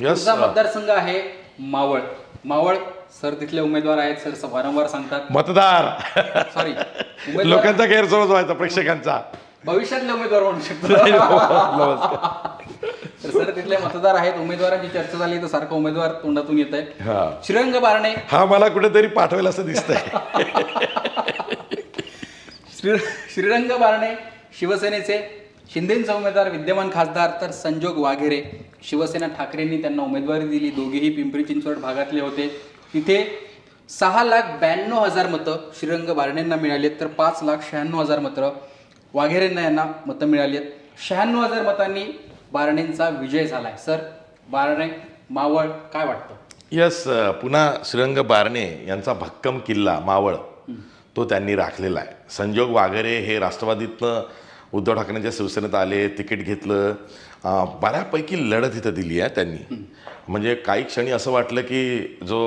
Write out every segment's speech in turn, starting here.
Sir. मतदारसंघ आहे Maval. Maval sir तिथले उमेदवार आहेत सर वारंवार सांगतात. मतदार. सॉरी लोकांचा गैरसमज व्हायचा प्रेक्षकांचा. भविष्यातले उमेदवार म्हणू शकतो. सर तिथले मतदार आहेत उमेदवारांची चर्चा झाली तर सारखं उमेदवार तोंडातून येत आहे श्रीरंग बारणे. हा मला कुठेतरी पाठवेल असं दिसतंय. श्री श्रीरंग बारणे शिवसेनेचे शिंदेचा उमेदवार विद्यमान खासदार तर संजोग वाघेरे. शिवसेना ठाकरेंनी त्यांना उमेदवारी दिली. दोघेही पिंपरी चिंचवड भागातले होते. तिथे सहा लाख ब्याण्णव हजार मतं श्रीरंग बारणेंना मिळाली आहेत. तर पाच लाख शहाण्णव हजार मतं वाघेरेंना यांना मतं मिळाली आहेत. शहाण्णव हजार मतांनी बारणेंचा विजय झालाय. सर बारणे मावळ काय वाटतं? यस पुन्हा श्रीरंग बारणे यांचा भक्कम किल्ला मावळ तो त्यांनी राखलेला आहे. संजोग वाघरे हे राष्ट्रवादीतनं उद्धव ठाकरेंच्या शिवसेनेत आले तिकीट घेतलं. बऱ्यापैकी लढत इथं दिली आहे त्यांनी. म्हणजे काही क्षणी असं वाटलं की जो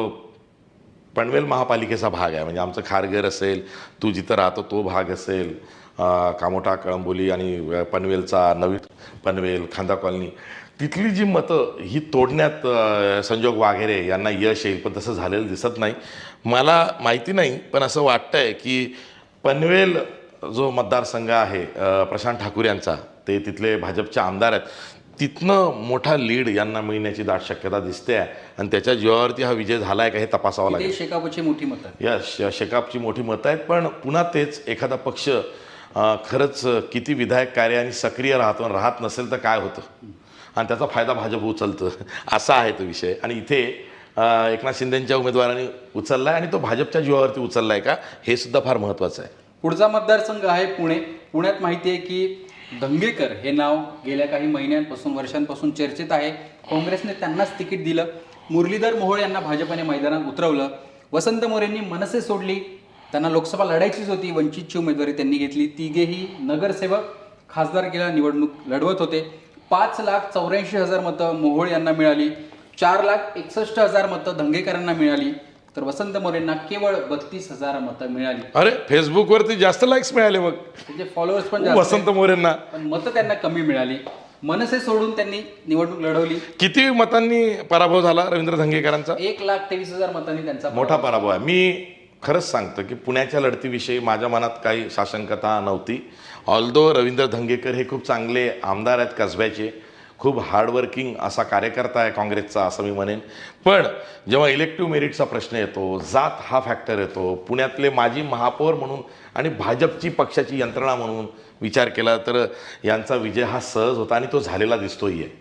पनवेल महापालिकेचा भाग आहे म्हणजे आमचं खारघर असेल तू जिथं राहतो तो भाग असेल अं, कामोठा कळंबोली आणि पनवेलचा नवीन पनवेल खांदा कॉलनी. तिथली जी मतं ही तोडण्यात संजोग वाघेरे यांना यश येईल पण तसं झालेलं दिसत नाही. मला माहिती नाही पण असं वाटतंय की पनवेल जो मतदारसंघ आहे प्रशांत ठाकूर यांचा ते तिथले भाजपचे आमदार आहेत तिथनं मोठा लीड यांना मिळण्याची दाट शक्यता दिसते आहे आणि त्याच्या जीवावरती हा विजय झाला आहे का हे तपासावं लागेल. शेकापची मोठी मतं आहेत. या शेकापची मोठी मतं आहेत पण पुन्हा तेच एखादा पक्ष खरंच किती विधायक कार्य आणि सक्रिय राहतो आणि राहत नसेल तर काय होतं? आणि त्याचा फायदा भाजप उचलतं असा आहे तो विषय. आणि इथे एकनाथ शिंदेच्या उमेदवारांनी उचलला आहे आणि तो भाजपच्या जीवावरती उचलला आहे का? हे सुद्धा फार महत्त्वाचं आहे. पुढचा मतदारसंघ आहे पुणे. पुण्यात माहिती आहे की दंगेकर हे नाव गेल्या काही महिन्यांपासून वर्षांपासून चर्चेत आहे. काँग्रेसने त्यांनाच तिकीट दिलं. मुरलीधर मोहोळ यांना भाजपाने मैदानात उतरवलं. वसंत मोरेंनी मनसे सोडली. त्यांना लोकसभा लढायचीच होती. वंचितची उमेदवारी त्यांनी घेतली. तिघेही नगरसेवक खासदारकीला निवडणूक लढवत होते. पाच लाख चौऱ्याऐंशी हजार मतं मोहोळ यांना मिळाली. चार लाख एकसष्ट हजार मतं दंगेकरांना मिळाली. तर वसंत मोरेंना केवळ बत्तीस हजार मतं मिळाली. अरे फेसबुकवरती जास्त लाईक्स मिळाले मग. त्यांचे फॉलोअर्स पण जास्त वसंत मोरेंना. पण मतं त्यांना कमी मिळाली. मनसे सोडून त्यांनी निवडणूक लढवली. किती मतांनी पराभव झाला रवींद्र धंगेकरांचा? एक लाख तेवीस हजार मतांनी त्यांचा मोठा पराभव आहे. मी खरंच सांगतो की पुण्याच्या लढतीविषयी माझ्या मनात काही साशंकता नव्हती. ऑल्दो रवींद्र धंगेकर हे खूप चांगले आमदार आहेत कसब्याचे खूप हार्डवर्किंग असा कार्यकर्ता आहे काँग्रेसचा असं मी म्हणेन. पण जेव्हा इलेक्टिव्ह मेरिटचा प्रश्न येतो जात हा फॅक्टर येतो पुण्यातले माजी महापौर म्हणून आणि भाजपची पक्षाची यंत्रणा म्हणून विचार केला तर यांचा विजय हा सहज होता आणि तो झालेला दिसतोही आहे.